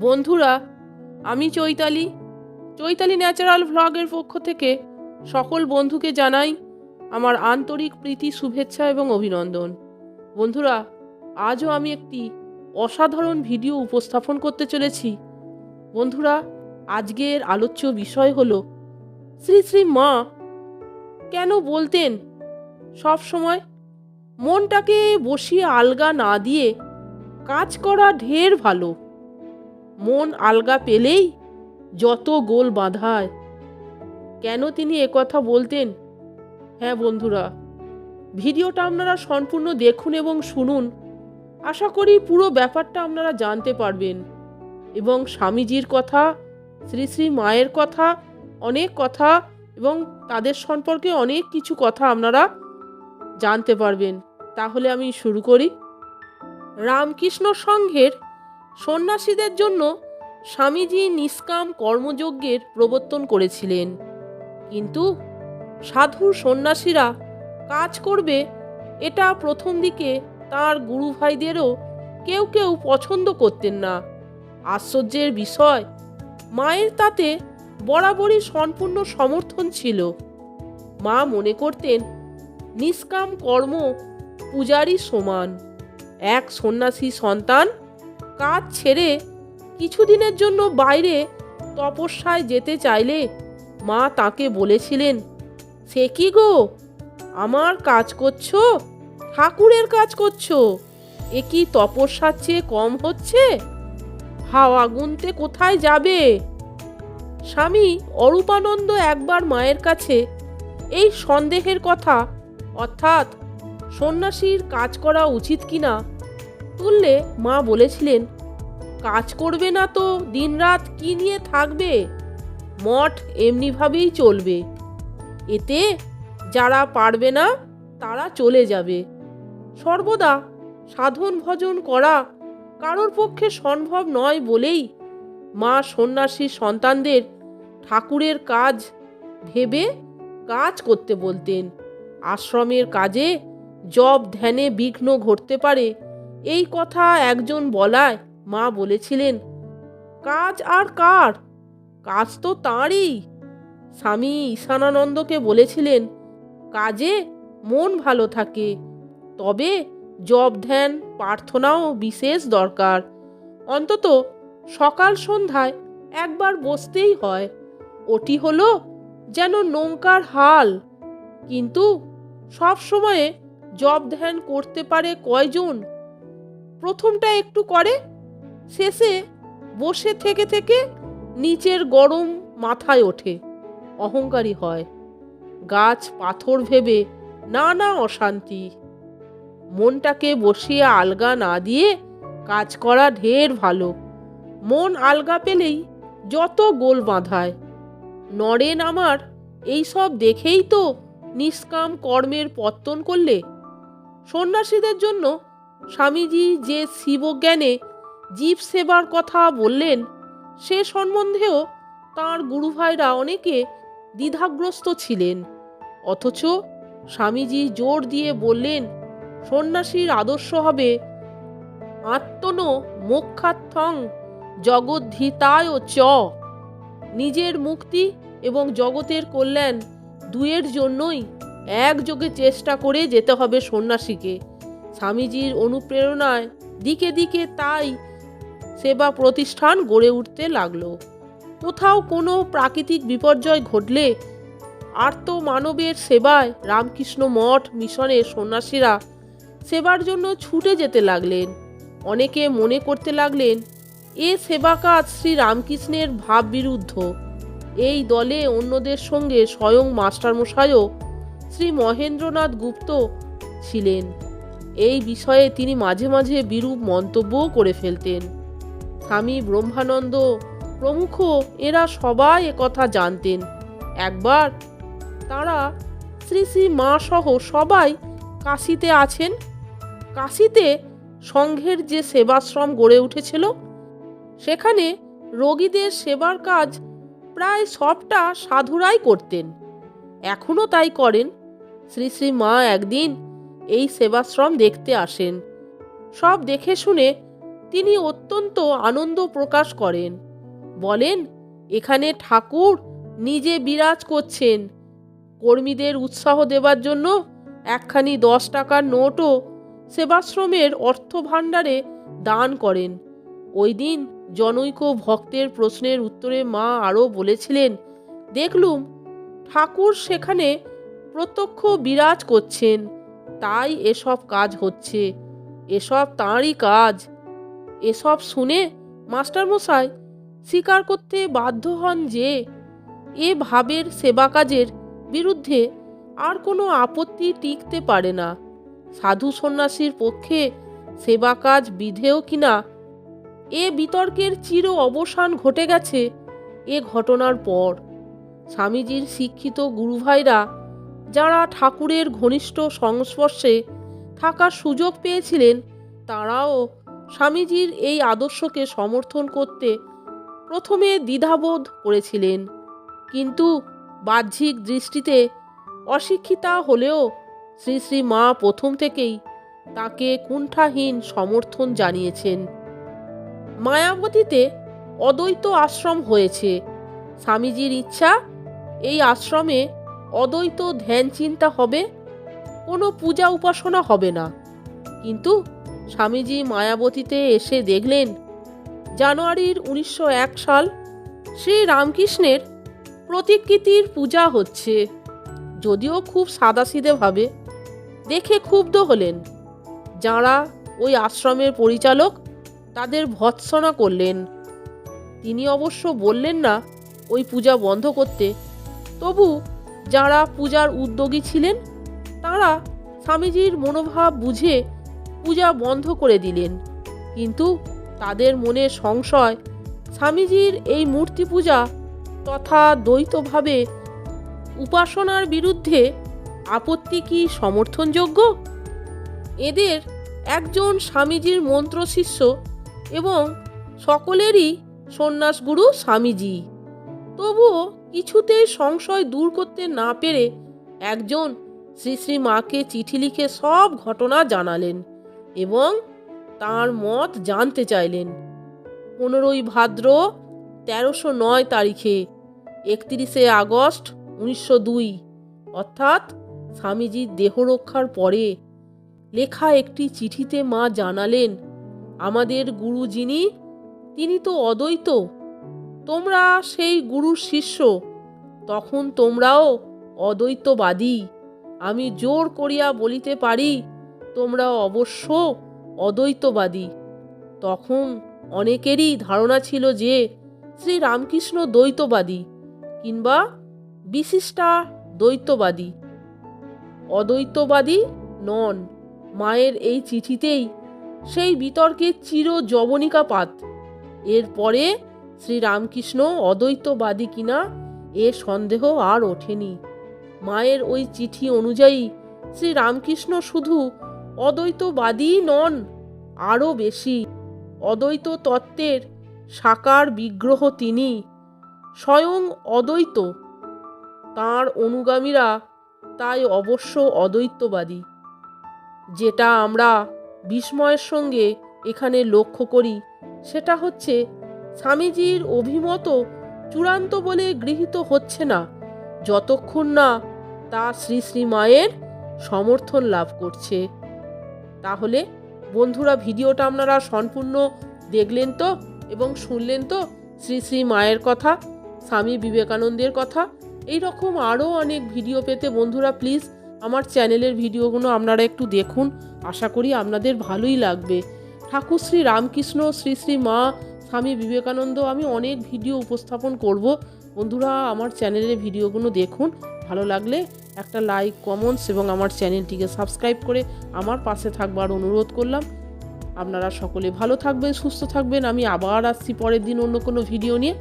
বন্ধুরা, আমি চৈতালি। চৈতালি ন্যাচারাল ভ্লগের পক্ষ থেকে সকল বন্ধুকে জানাই আমার আন্তরিক প্রীতি, শুভেচ্ছা এবং অভিনন্দন। বন্ধুরা, আজও আমি একটি অসাধারণ ভিডিও উপস্থাপন করতে চলেছি। বন্ধুরা, আজকের আলোচ্য বিষয় হল, শ্রী শ্রী মা কেন বলতেন সব সময়, মনটাকে বসিয়ে আলগা না দিয়ে কাজ করা ঢের ভালো। মন আলগা পেলেই যত গোল বাঁধায়। কেন তিনি একথা বলতেন? হ্যাঁ বন্ধুরা, ভিডিওটা আপনারা সম্পূর্ণ দেখুন এবং শুনুন। আশা করি পুরো ব্যাপারটা আপনারা জানতে পারবেন। এবং স্বামীজির কথা, শ্রী শ্রী মায়ের কথা, অনেক কথা এবং তাদের সম্পর্কে অনেক কিছু কথা আপনারা জানতে পারবেন। তাহলে আমি শুরু করি। রামকৃষ্ণ সংঘের সন্ন্যাসীদের জন্য স্বামীজি নিষ্কাম কর্মযজ্ঞের প্রবর্তন করেছিলেন। কিন্তু সাধু সন্ন্যাসীরা কাজ করবে, এটা প্রথম দিকে তার গুরু ভাইদেরও কেউ কেউ পছন্দ করতেন না। আশ্চর্যের বিষয়, মায়ের তাতে বরাবরই সম্পূর্ণ সমর্থন ছিল। মা মনে করতেন, নিষ্কাম কর্ম পূজারই সমান। এক সন্ন্যাসী সন্তান কাজ ছেড়ে কিছুদিনের জন্য বাইরে তপস্যায় যেতে চাইলে মা তাকে বলেছিলেন, সে কি গো? আমার কাজ করছ? ঠাকুরের কাজ করছ? এ কি তপস্যার চেয়ে কম হচ্ছে? হাওয়া গুনতে কোথায় যাবে? স্বামী অরূপানন্দ একবার মায়ের কাছে এই সন্দেহের কথা, অর্থাৎ সন্ন্যাসীর কাজ করা উচিত কিনা, তুললে মা বলেছিলেন কাজ করবে না তো, দিনরাত কি নিয়ে থাকবে? মঠ এমনিভাবেই চলবে। এতে যারা পারবে না, তারা চলে যাবে। সর্বদা সাধন ভজন করা কারোর পক্ষে সম্ভব নয় বলেই মা সন্ন্যাসী সন্তানদের ঠাকুরের কাজ ভেবে কাজ করতে বলতেন। আশ্রমের কাজে জব ধ্যানে বিঘ্ন ঘটতে পারে, এই কথা একজন বলায় মা বলেছিলেন, কাজ আর কার? কাজ তো তাঁরই। স্বামী ঈশানানন্দকে বলেছিলেন, কাজে মন ভালো থাকে, তবে জব ধ্যান, প্রার্থনাও বিশেষ দরকার। অন্তত সকাল সন্ধ্যায় একবার বসতেই হয়। ওটি হলো যেন নৌকার হাল। কিন্তু সব সময়ে জব ধ্যান করতে পারে কয়জন? প্রথমটা একটু করে শেষে বসে থেকে থেকে নিচের গরম মাথায় ওঠে, অহংকারী হয়। গাছ পাথর ভেবে নানা অশান্তি। মনটাকে বসিয়ে আলগা না দিয়ে কাজ করা ঢের ভালো। মন আলগা পেলেই যত গোল বাঁধায়। নরেন আমার এইসব দেখেই তো নিষ্কাম কর্মের পত্তন করলে। সন্ন্যাসীদের জন্য স্বামীজি যে শিবজ্ঞানে জীব সেবার কথা বললেন, সে সম্বন্ধেও তাঁর গুরুভাইরা অনেকে দ্বিধাগ্রস্ত ছিলেন। অথচ স্বামীজি জোর দিয়ে বললেন, সন্ন্যাসীর আদর্শ হবে আত্মন মোক্ষার্থং জগদ্ধিতায় চ। নিজের মুক্তি এবং জগতের কল্যাণ দুয়ের জন্যই একযোগে চেষ্টা করে যেতে হবে সন্ন্যাসীকে। স্বামীজির অনুপ্রেরণায় দিকে দিকে তাই সেবা প্রতিষ্ঠান গড়ে উঠতে লাগল। কোথাও কোনো প্রাকৃতিক বিপর্যয় ঘটলে আর্ত মানবের সেবায় রামকৃষ্ণ মঠ মিশনের সন্ন্যাসীরা সেবার জন্য ছুটে যেতে লাগলেন। অনেকে মনে করতে লাগলেন, এ সেবা কাজ শ্রী রামকৃষ্ণের ভাব বিরুদ্ধ এই দলে অন্যদের সঙ্গে স্বয়ং মাস্টারমশাইও শ্রী মহেন্দ্রনাথ গুপ্ত ছিলেন। এই বিষয়ে তিনি মাঝে মাঝে বিরূপ মন্তব্যও করে ফেলতেন। স্বামী ব্রহ্মানন্দ প্রমুখ, এরা সবাই একথা জানতেন। একবার তারা শ্রী শ্রী মা সহ সবাই কাশিতে আছেন। কাশিতে সংঘের যে সেবাশ্রম গড়ে উঠেছিল, সেখানে রোগীদের সেবার কাজ প্রায় সবটা সাধুরাই করতেন। এখনও তাই করেন। শ্রী শ্রী মা একদিন এই সেবাশ্রম দেখতে আসেন। সব দেখে শুনে তিনি অত্যন্ত আনন্দ প্রকাশ করেন। বলেন, এখানে ঠাকুর নিজে বিরাজ করছেন। কর্মীদের উৎসাহ দেবার জন্য একখানি দশ টাকার নোটও সেবাশ্রমের অর্থ ভাণ্ডারে দান করেন। ওই দিন জনৈক ভক্তের প্রশ্নের উত্তরে মা আরও বলেছিলেন, দেখলুম, ঠাকুর সেখানে প্রত্যক্ষ বিরাজ করছেন। তাই এসব কাজ হচ্ছে। এসব তাঁরই কাজ। এসব শুনে মাস্টারমশাই স্বীকার করতে বাধ্য হন যে, এ ভাবের সেবা কাজের বিরুদ্ধে আর কোনো আপত্তি টিকতে পারে না। সাধু সন্ন্যাসীর পক্ষে সেবা কাজ বিধেয় কিনা, এ বিতর্কের চির অবসান ঘটে গেছে এ ঘটনার পর। স্বামীজির শিক্ষিত গুরুভাইরা, যারা ঠাকুরের ঘনিষ্ঠ সংস্পর্শে থাকার সুযোগ পেয়েছিলেন, তারাও স্বামীজির এই আদর্শকে সমর্থন করতে প্রথমে দ্বিধাবোধ করেছিলেন। কিন্তু বাহ্যিক দৃষ্টিতে অশিক্ষিতা হলেও শ্রী শ্রী মা প্রথম থেকেই তাকে কুণ্ঠাহীন সমর্থন জানিয়েছেন। মায়াবতীতে অদ্বৈত আশ্রম হয়েছে। স্বামীজির ইচ্ছা, এই আশ্রমে অদ্বৈত ধ্যান চিন্তা হবে, কোনো পূজা উপাসনা হবে না। কিন্তু স্বামীজি মায়াবতীতে এসে দেখলেন, জানুয়ারির উনিশশো এক সাল শ্রী রামকৃষ্ণের প্রতিকৃতির পূজা হচ্ছে। যদিও খুব সাদাসিধেভাবে দেখে ক্ষুব্ধ হলেন। যাঁরা ওই আশ্রমের পরিচালক, তাদের ভৎসনা করলেন। তিনি অবশ্য বললেন না, ওই পূজা বন্ধ করতে। তবু যারা পূজার উদ্যোগী ছিলেন, তারা স্বামীজির মনোভাব বুঝে পূজা বন্ধ করে দিলেন। কিন্তু তাদের মনে সংশয়, স্বামীজির এই মূর্তি পূজা তথা দ্বৈতভাবে উপাসনার বিরুদ্ধে আপত্তি কি সমর্থনযোগ্য? এদের একজন স্বামীজির মন্ত্র শিষ্য এবং সকলেরই সন্ন্যাসগুরু স্বামীজি। তবুও কিছুতেই সংশয় দূর করতে না পেরে একজন শ্রী শ্রী মাকে চিঠি লিখে সব ঘটনা জানালেন। এবং তার মত জানতে চাইলেন। পনেরোই ভাদ্র তেরোশো নয় তারিখে একত্রিশে আগস্ট উনিশশো দুই, অর্থাৎ স্বামীজির দেহরক্ষার পরে লেখা একটি চিঠিতে মা জানালেন, আমাদের গুরু যিনি, তিনি তো অদ্বৈত। তোমরা সেই গুরুর শিষ্য। তখন তোমরাও অদ্বৈতবাদী। আমি জোর করিয়া বলিতে পারি তোমরা অবশ্য অদ্বৈতবাদী। তখন অনেকেরই ধারণা ছিল যে শ্রী রামকৃষ্ণ দ্বৈতবাদী কিংবা বিশিষ্টা দ্বৈতবাদী। অদ্বৈতবাদী নন। মায়ের এই চিঠিতেই সেই বিতর্কের চির জবনিকাপাত এরপরে শ্রী রামকৃষ্ণ অদ্বৈতবাদী কিনা এ সন্দেহ আর ওঠেনি। মায়ের ওই চিঠি অনুযায়ী শ্রীরামকৃষ্ণ শুধু অদ্বৈতবাদী নন, আরও বেশি। অদ্বৈত তত্ত্বের সাকার বিগ্রহ তিনি। স্বয়ং অদ্বৈত। তাঁর অনুগামীরা তাই অবশ্য অদ্বৈতবাদী। যেটা আমরা বিস্ময়ের সঙ্গে এখানে লক্ষ্য করি, সেটা হচ্ছে স্বামীজির অভিমত চূড়ান্ত বলে গৃহীত হচ্ছে না, যতক্ষণ না তা শ্রী শ্রী মায়ের সমর্থন লাভ করছে। তাহলে বন্ধুরা ভিডিওটা আপনারা সম্পূর্ণ দেখলেন তো এবং শুনলেন তো শ্রী শ্রী মায়ের কথা, স্বামী বিবেকানন্দের কথা। এই রকম আরও অনেক ভিডিও পেতে বন্ধুরা প্লিজ আমার চ্যানেলের ভিডিওগুলো আপনারা একটু দেখুন। আশা করি আপনাদের ভালোই লাগবে। ঠাকুর শ্রী রামকৃষ্ণ, শ্রী শ্রী মা, স্বামী বিবেকানন্দ, আমি অনেক ভিডিও উপস্থাপন করব। বন্ধুরা আমার চ্যানেলের ভিডিওগুলো দেখুন। ভালো লাগলে একটা লাইক কমেন্টস এবং আমার চ্যানেলটিকে সাবস্ক্রাইব করে আমার পাশে থাকবার অনুরোধ করলাম। আপনারা সকলে ভালো থাকবেন, সুস্থ থাকবেন। আমি আবার আসছি পরের দিন অন্য কোনো ভিডিও নিয়ে।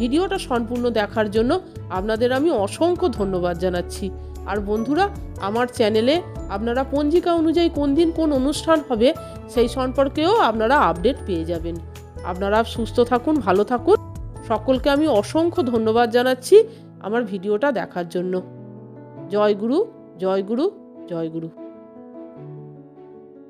ভিডিওটা সম্পূর্ণ দেখার জন্য আপনাদের আমি অসংখ্য ধন্যবাদ জানাচ্ছি। আর বন্ধুরা, আমার চ্যানেলে আপনারা পঞ্জিকা অনুযায়ী কোন দিন কোন অনুষ্ঠান হবে সেই সম্পর্কেও আপনারা আপডেট পেয়ে যাবেন। আপনারা সুস্থ থাকুন, ভালো থাকুন। সকলকে আমি অসংখ্য ধন্যবাদ জানাচ্ছি। আমার ভিডিওটা দেখার জন্য। জয় গুরু জয় গুরু জয় গুরু।